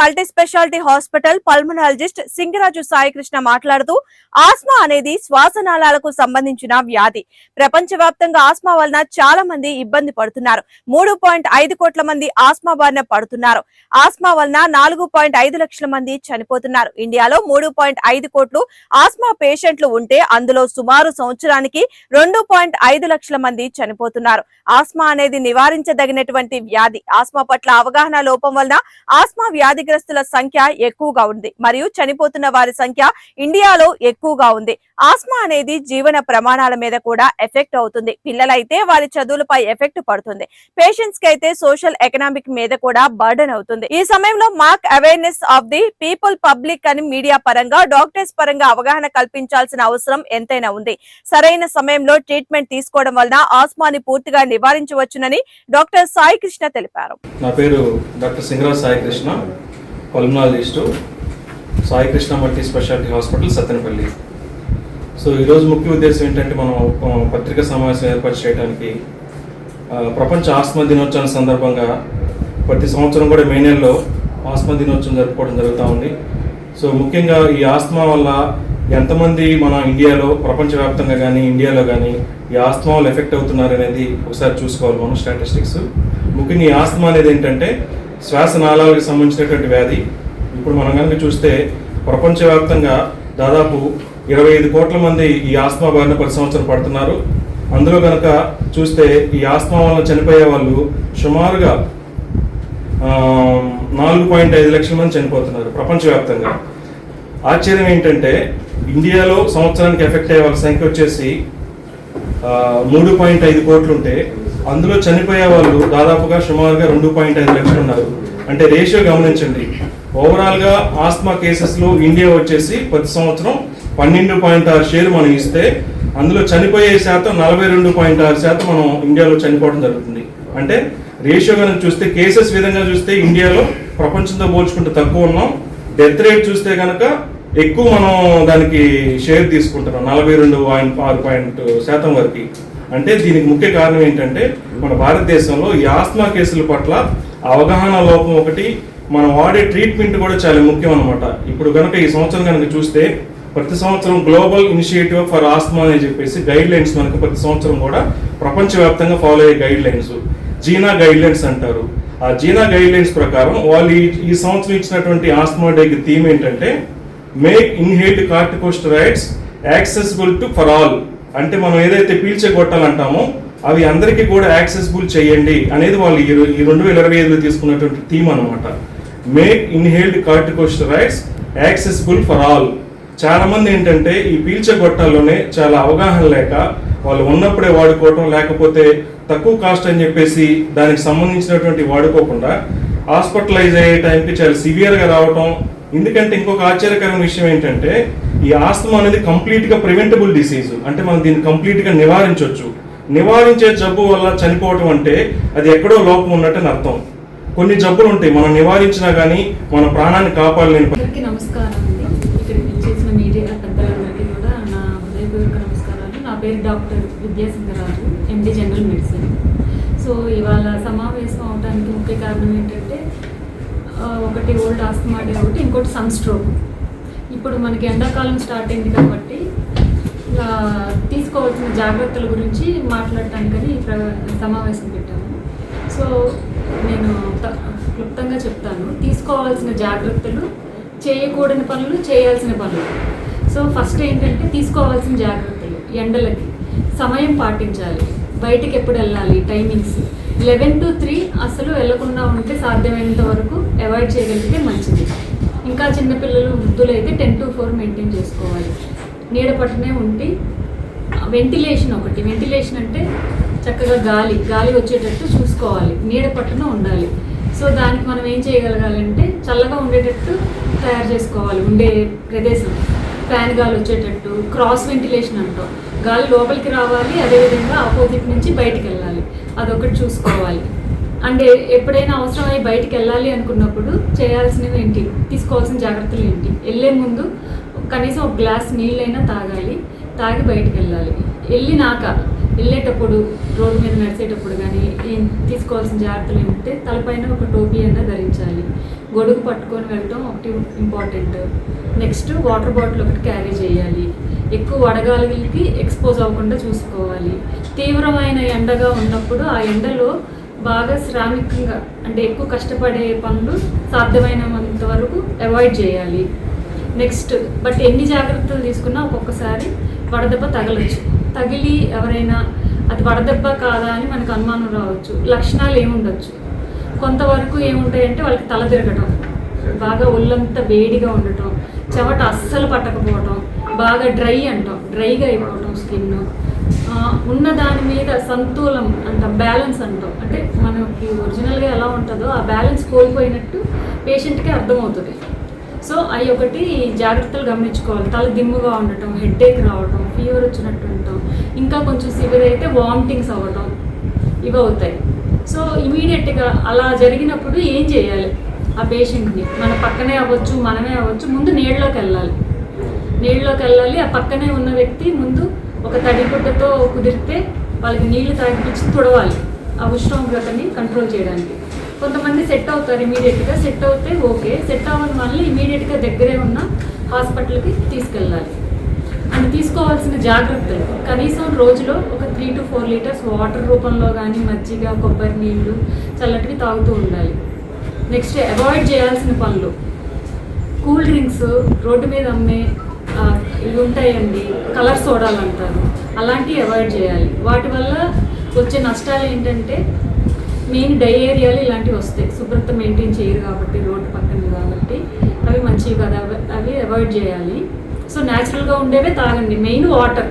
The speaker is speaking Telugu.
Multi speciality hospital pulmonologist Singaraju Saikrishna మాట్లాడుతూ ఆస్మా అనేది శ్వాసనాళాలకు సంబంధించిన వ్యాధి. ప్రపంచవ్యాప్తంగా ఆస్మా వలన చాలా మంది ఇబ్బంది పడుతున్నారు. మూడు పాయింట్ ఐదు కోట్ల మంది ఆస్మా బారిన పడుతున్నారు. ఆస్మా వలన నాలుగు పాయింట్ ఐదు లక్షల మంది చనిపోతున్నారు. ఇండియాలో మూడు పాయింట్ ఐదు కోట్లు ఆస్మా పేషెంట్లు ఉంటే అందులో సుమారు సంవత్సరానికి రెండు పాయింట్ ఐదు లక్షల మంది చనిపోతున్నారు. ఆస్మా అనేది నివారించదగినటువంటి వ్యాధి. ఆస్మా పట్ల అవగాహన లోపం వలన ఆస్మా వ్యాధి వ్యాధిగ్రస్తుల సంఖ్య ఎక్కువగా ఉంది. మరియు చనిపోతున్న వారి సంఖ్య ఇండియాలో ఎక్కువగా ఉంది. ఆస్మా అనేది జీవన ప్రమాణాల మీద కూడా ఎఫెక్ట్ అవుతుంది. పిల్లలైతే వారి చదువులపై ఎఫెక్ట్ పడుతుంది. పేషెంట్స్కి అయితే సోషల్ ఎకనామిక్ మీద కూడా బర్డన్ అవుతుంది. ఈ సమయంలో మాక్ awareness of the people public అని మీడియా పరంగా డాక్టర్స్ పరంగా అవగాహన కల్పించాల్సిన అవసరం ఎంతైనా ఉంది. సరైన సమయంలో ట్రీట్మెంట్ తీసుకోవడం వలన ఆస్మాని పూర్తిగా నివారించవచ్చునని డాక్టర్ సాయి కృష్ణ తెలిపారు. నా పేరు doctor Singaraj Saikrishna. Pulmonologist Saikrishna multi speciality hospital Sattenapalli. So ఈరోజు ముఖ్య ఉద్దేశం ఏంటంటే మనం పత్రికా సమావేశం ఏర్పాటు చేయడానికి ప్రపంచ ఆస్మా దినోత్సవం సందర్భంగా ప్రతి సంవత్సరం కూడా మే నెలలో ఆస్మా దినోత్సవం జరుపుకోవడం జరుగుతూ ఉంది. సో ముఖ్యంగా ఈ ఆస్మా వల్ల ఎంతమంది మన ఇండియాలో ప్రపంచవ్యాప్తంగా కానీ ఇండియాలో కానీ ఈ ఆస్మా వల్ల ఎఫెక్ట్ అవుతున్నారు అనేది ఒకసారి చూసుకోవాలి మనం స్టాటిస్టిక్స్. ముఖ్యంగా ఈ ఆస్మా అనేది ఏంటంటే శ్వాసనాళాలకు సంబంధించినటువంటి వ్యాధి. ఇప్పుడు మనం కనుక చూస్తే ప్రపంచవ్యాప్తంగా దాదాపు ఇరవై ఐదు కోట్ల మంది ఈ ఆస్మా బారిన ప్రతి సంవత్సరం పడుతున్నారు. అందులో కనుక చూస్తే ఈ ఆస్మా వలన చనిపోయే వాళ్ళు సుమారుగా నాలుగు పాయింట్ ఐదు లక్షల మంది చనిపోతున్నారు ప్రపంచవ్యాప్తంగా. ఆశ్చర్యం ఏంటంటే ఇండియాలో సంవత్సరానికి ఎఫెక్ట్ అయ్యే వాళ్ళ సంఖ్య వచ్చేసి మూడు పాయింట్ ఐదు కోట్లు ఉంటే అందులో చనిపోయే వాళ్ళు దాదాపుగా సుమారుగా రెండు పాయింట్ ఐదు లక్షలు ఉన్నారు. అంటే రేషియో గమనించండి. ఓవరాల్గా ఆస్మా కేసెస్లో ఇండియా వచ్చేసి ప్రతి సంవత్సరం పన్నెండు పాయింట్ ఆరు షేర్ మనం ఇస్తే అందులో చనిపోయే శాతం నలభై రెండు పాయింట్ ఆరు శాతం మనం ఇండియాలో చనిపోవడం జరుగుతుంది. అంటే రేషియో కనుక చూస్తే కేసెస్ విధంగా చూస్తే ఇండియాలో ప్రపంచంతో పోల్చుకుంటే తక్కువ ఉన్నాం. డెత్ రేట్ చూస్తే కనుక ఎక్కువ మనం దానికి షేర్ తీసుకుంటున్నాం. నలభై రెండు పాయింట్ ఆరు పాయింట్ శాతం వరకు. అంటే దీనికి ముఖ్య కారణం ఏంటంటే మన భారతదేశంలో ఈ ఆస్మా కేసుల పట్ల అవగాహన లోపం ఒకటి మనం వాడే ట్రీట్మెంట్ కూడా చాలా ముఖ్యం అనమాట ఇప్పుడు కనుక ఈ సంవత్సరం కనుక చూస్తే ప్రతి సంవత్సరం గ్లోబల్ ఇనిషియేటివ్ ఫర్ ఆస్మా అని చెప్పేసి గైడ్ లైన్స్ మనకు ప్రతి సంవత్సరం కూడా ప్రపంచవ్యాప్తంగా ఫాలో అయ్యే guidelines GINA guidelines అంటారు. ఆ జీనా గైడ్ లైన్స్ ప్రకారం వాళ్ళు ఈ సంవత్సరం ఇచ్చినటువంటి ఆస్మా డేకి థీమ్ ఏంటంటే make inhaled corticosteroids accessible to for all అంటే మనం ఏదైతే పీల్చే గొట్టాలంటామో అవి అందరికీ కూడా యాక్సెసిబుల్ చేయండి అనేది వాళ్ళు ఈ ఈ రెండు వేల ఇరవై ఐదులో తీసుకున్నటువంటి థీమ్ అనమాట make inhaled corticosteroids accessible for all. చాలా మంది ఏంటంటే ఈ పీల్చే గొట్టాల్లోనే చాలా అవగాహన లేక వాళ్ళు ఉన్నప్పుడే వాడుకోవటం లేకపోతే తక్కువ కాస్ట్ అని చెప్పేసి దానికి సంబంధించినటువంటి వాడుకోకుండా హాస్పిటలైజ్ అయ్యే టైంకి చాలా సివియర్గా రావటం. ఎందుకంటే ఇంకొక ఆశ్చర్యకరమైన విషయం ఏంటంటే ఈ ఆస్తమా అనేది కంప్లీట్గా ప్రివెంటబుల్ డిసీజ్. అంటే మనం దీన్ని కంప్లీట్గా నివారించవచ్చు నివారించే జబ్బు వల్ల చనిపోవటం అంటే అది ఎక్కడో లోపం ఉన్నట్టు అర్థం. కొన్ని జబ్బులు ఉంటాయి మనం నివారించినా కానీ మన ప్రాణాన్ని కాపాడలేని నమస్కారం కూడా నా నా పేరు doctor Vidya Singaraju MD general medicine so ఇవాళ సమావేశం అవడానికి ముఖ్య కారణం ఏంటంటే ఒకటి ఓల్డ్ ఆస్తమా ఒకటి ఇంకోటి సన్ స్ట్రోక్ ఇప్పుడు మనకి ఎండాకాలం స్టార్ట్ అయింది కాబట్టి ఇలా తీసుకోవాల్సిన జాగ్రత్తల గురించి మాట్లాడటానికని ప్ర- సమావేశం పెట్టాము. సో నేను త- క్లుప్తంగా చెప్తాను. తీసుకోవాల్సిన జాగ్రత్తలు చేయకూడని పనులు చేయాల్సిన పనులు. సో ఫస్ట్ ఏంటంటే తీసుకోవాల్సిన జాగ్రత్తలు. ఎండలకి సమయం పాటించాలి. బయటికి ఎప్పుడు వెళ్ళాలి? టైమింగ్స్ లెవెన్ టు త్రీ అసలు వెళ్ళకుండా ఉంటే సాధ్యమైనంత వరకు అవాయిడ్ చేయగలిగితే మంచిది. ఇంకా చిన్నపిల్లలు వృద్ధులు అయితే టెన్ టు ఫోర్ మెయింటైన్ చేసుకోవాలి. నీడ పట్టునే ఉండి వెంటిలేషన్ ఒకటి. వెంటిలేషన్ అంటే చక్కగా గాలి గాలి వచ్చేటట్టు చూసుకోవాలి. నీడ పట్టున ఉండాలి. సో దానికి మనం ఏం చేయగలగాలంటే చల్లగా ఉండేటట్టు తయారు చేసుకోవాలి ఉండే ప్రదేశం. ఫ్యాన్ గాలి వచ్చేటట్టు క్రాస్ వెంటిలేషన్ అంటాం. గాలి లోపలికి రావాలి అదేవిధంగా ఆపోజిట్ నుంచి బయటికి వెళ్ళాలి. అదొకటి చూసుకోవాలి. అంటే ఎప్పుడైనా అవసరమై బయటికి వెళ్ళాలి అనుకున్నప్పుడు చేయాల్సినవి ఏంటి? తీసుకోవాల్సిన జాగ్రత్తలు ఏంటి? వెళ్ళే ముందు కనీసం ఒక గ్లాస్ నీళ్ళైనా తాగాలి తాగి బయటికి వెళ్ళాలి. వెళ్ళినాక వెళ్ళేటప్పుడు రోడ్డు మీద నడిచేటప్పుడు కానీ ఏం తీసుకోవాల్సిన జాగ్రత్తలు ఏంటంటే తలపైన ఒక టోపీ అయినా ధరించాలి. గొడుగు పట్టుకొని వెళ్ళటం ఒకటి ఇంపార్టెంట్ నెక్స్ట్ వాటర్ బాటిల్ ఒకటి క్యారీ చేయాలి. ఎక్కువ వడగాలికి ఎక్స్పోజ్ అవ్వకుండా చూసుకోవాలి. తీవ్రమైన ఎండగా ఉన్నప్పుడు ఆ ఎండలో బాగా శ్రామికంగా అంటే ఎక్కువ కష్టపడే పనులు సాధ్యమైనంత వరకు అవాయిడ్ చేయాలి. నెక్స్ట్ బట్ ఎన్ని జాగ్రత్తలు తీసుకున్నా ఒక్కొక్కసారి వడదెబ్బ తగలచ్చు. తగిలి ఎవరైనా అది వడదెబ్బ కాదా అని మనకు అనుమానం రావచ్చు. లక్షణాలు ఏముండొచ్చు? కొంతవరకు ఏముంటాయంటే వాళ్ళకి తల తిరగటం బాగా ఒళ్ళంతా వేడిగా ఉండటం చెమట అస్సలు పట్టకపోవటం బాగా డ్రై అంటాం. డ్రైగా అయిపోవటం స్కిన్ ఉన్న దాని మీద సంతులం అంట బ్యాలెన్స్ అంటాం. అంటే మనకి ఒరిజినల్గా ఎలా ఉంటుందో ఆ బ్యాలెన్స్ కోల్పోయినట్టు పేషెంట్కి అర్థమవుతుంది. సో అవి ఒకటి జాగ్రత్తలు గమనించుకోవాలి. తల దిమ్ముగా ఉండటం హెడేక్ రావటం ఫీవర్ వచ్చినట్టు ఉండటం ఇంకా కొంచెం సివియర్ అయితే వామిటింగ్స్ అవ్వటం ఇవి అవుతాయి. సో ఇమీడియట్గా అలా జరిగినప్పుడు ఏం చేయాలి? ఆ పేషెంట్ని మన పక్కనే అవ్వచ్చు మనమే అవ్వచ్చు ముందు నీళ్ళలోకి వెళ్ళాలి. నీళ్ళలోకి వెళ్ళాలి ఆ పక్కనే ఉన్న వ్యక్తి ముందు ఒక తడిగుడ్డతో కుదిరితే వాళ్ళకి నీళ్ళు తాగిపించి తుడవాలి. ఆ ఉష్ణోగ్రతని కంట్రోల్ చేయడానికి. కొంతమంది సెట్ అవుతారు ఇమీడియట్గా సెట్ అవుతే ఓకే సెట్ అవ్వని వాళ్ళని ఇమీడియట్గా దగ్గరే ఉన్న హాస్పిటల్కి తీసుకెళ్ళాలి. అండ్ తీసుకోవాల్సిన జాగ్రత్తలు. కనీసం రోజులో ఒక three to four litres water రూపంలో కానీ మజ్జిగ కొబ్బరి నీళ్ళు చల్లటివి తాగుతూ ఉండాలి. నెక్స్ట్ అవాయిడ్ చేయాల్సిన పనులు. కూల్ డ్రింక్స్ రోడ్డు మీద అమ్మే ఇవి ఉంటాయండి. కలర్ సోడాలు అంటారు అలాంటివి అవాయిడ్ చేయాలి. వాటి వల్ల వచ్చే నష్టాలు ఏంటంటే మెయిన్ డై ఏరియాలు ఇలాంటివి వస్తాయి. శుభ్రత మెయింటైన్ చేయరు కాబట్టి రోడ్డు పక్కన కాబట్టి అవి మంచివి కదా అవి- అవి అవాయిడ్ చేయాలి. సో న్యాచురల్గా ఉండేవే తాగండి. Main water.